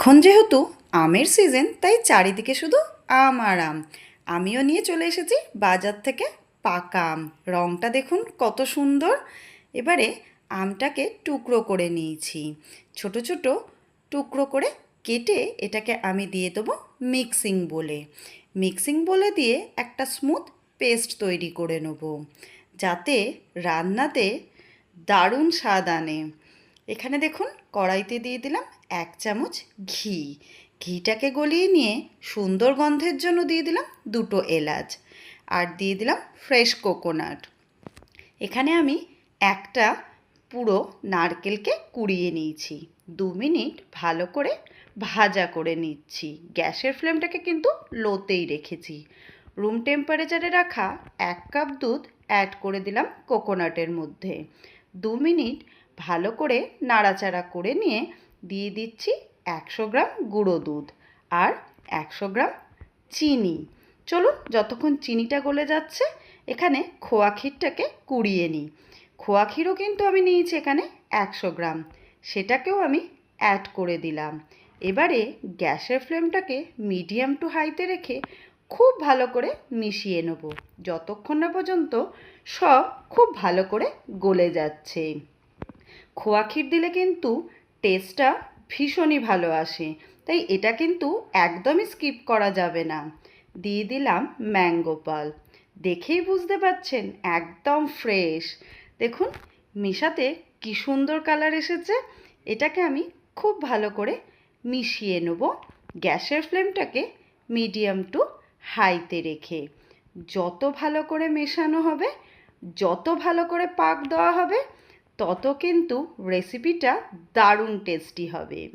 এখন যেহেতু আমের সিজন তাই চারিদিকে শুধু আম আর আম। আমিও নিয়ে চলে এসেছি বাজার থেকে পাকা আম। রঙটা দেখুন কত সুন্দর। এবারে আমটাকে টুকরো করে নিয়েছি। ছোট ছোট টুকরো করে কেটে এটাকে আমি দিয়ে দেবো মিক্সিং বলে। মিক্সিং বলে দিয়ে একটা স্মুথ পেস্ট তৈরি করে নেব। যাতে রান্নাতে দারুণ স্বাদ আনে। এখানে দেখুন, কড়াইতে দিয়ে দিলাম এক চামচ ঘি। ঘিটাকে গলিয়ে নিয়ে সুন্দর গন্ধের জন্য দিয়ে দিলাম দুটো এলাচ আর দিয়ে দিলাম ফ্রেশ কোকোনাট। এখানে আমি একটা পুরো নারকেলকে কুড়িয়ে নিয়েছি। দু মিনিট ভালো করে ভাজা করে নিচ্ছি। গ্যাসের ফ্লেমটাকে কিন্তু লোতেই রেখেছি। রুম টেম্পারেচারে রাখা এক কাপ দুধ অ্যাড করে দিলাম কোকোনাটের মধ্যে। দু মিনিট ভালো করে নাড়াচাড়া করে নিয়ে দিয়ে দিচ্ছি একশো গ্রাম গুঁড়ো দুধ আর একশো গ্রাম চিনি। চলুন যতক্ষণ চিনিটা গলে যাচ্ছে, এখানে খোয়া ক্ষীরটাকে কুড়িয়ে নিই। খোয়া ক্ষীরও কিন্তু আমি নিয়েছি এখানে একশো গ্রাম, সেটাকেও আমি অ্যাড করে দিলাম। এবারে গ্যাসের ফ্লেমটাকে মিডিয়াম টু হাইতে রেখে খুব ভালো করে মিশিয়ে নেব। যতক্ষণ না পর্যন্ত সব খুব ভালো করে গলে যাচ্ছে। খোয়া ক্ষীর দিলে কিন্তু টেস্টটা ভীষণই ভালো আসে। তাই এটা কিন্তু একদমই স্কিপ করা যাবে না। দিয়ে দিলাম ম্যাঙ্গো পাল। দেখেই বুঝতে পাচ্ছেন, একদম ফ্রেশ দেখুন, মিশাতে কি সুন্দর কালার এসেছে। এটাকে আমি খুব ভালো করে মিশিয়ে নেব গ্যাসের ফ্লেমটাকে মিডিয়াম টু হাইতে রেখে। যত ভালো করে মেশানো হবে, যত ভালো করে পাক দেওয়া হবে তত কিন্তু রেসিপিটা দারুণ টেস্টি হবে।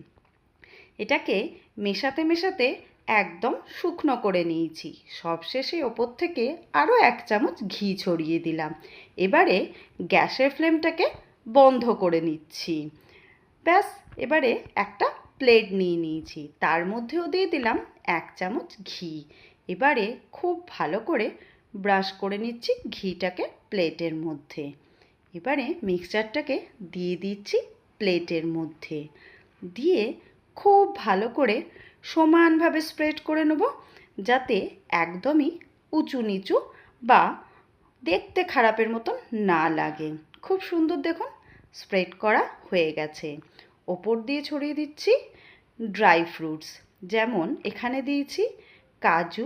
এটাকে মেশাতে মেশাতে একদম শুকনো করে নিয়েছি। সবশেষে ওপর থেকে আরও এক চামচ ঘি ছড়িয়ে দিলাম। এবারে গ্যাসের ফ্লেমটাকে বন্ধ করে নিচ্ছি। ব্যাস, এবারে একটা প্লেট নিয়ে নিয়েছি। তার মধ্যেও দিয়ে দিলাম এক চামচ ঘি। এবারে খুব ভালো করে ব্রাশ করে নিচ্ছি ঘিটাকে প্লেটের মধ্যে। এবারে মিক্সচারটাকে দিয়ে দিচ্ছি প্লেটের মধ্যে। দিয়ে খুব ভালো করে সমানভাবে স্প্রেড করে নেব যাতে একদমই উঁচু নিচু বা দেখতে খারাপের মতন না লাগে। খুব সুন্দর দেখুন স্প্রেড করা হয়ে গেছে। ওপর দিয়ে ছড়িয়ে দিচ্ছি ড্রাই ফ্রুটস যেমন এখানে দিয়েছি কাজু,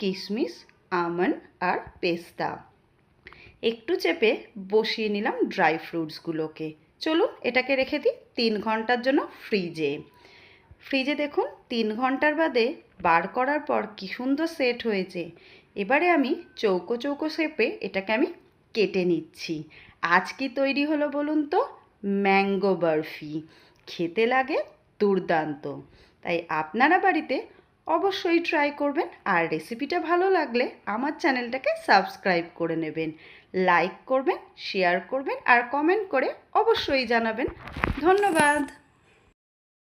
কিশমিশ, আমন্ড আর পেস্তা। একটু চেপে বসিয়ে নিলাম ড্রাই ফ্রুটসগুলোকে। চলুন এটাকে রেখে দিই তিন ঘণ্টার জন্য ফ্রিজে। ফ্রিজে দেখুন, তিন ঘণ্টার বাদে বার করার পর কী সুন্দর সেট হয়েছে। এবারে আমি চৌকো চৌকো শেপে এটাকে আমি কেটে নিচ্ছি। আজ কি তৈরি হলো বলুন তো? ম্যাঙ্গো বরফি। খেতে লাগে দুর্দান্ত। তাই আপনারা বাড়িতে অবশ্যই ট্রাই করবেন। আর রেসিপিটা ভালো লাগলে আমার চ্যানেলটাকে সাবস্ক্রাইব করে নেবেন। লাইক করবেন শেয়ার করবেন, আর কমেন্ট করে অবশ্যই জানাবেন। ধন্যবাদ!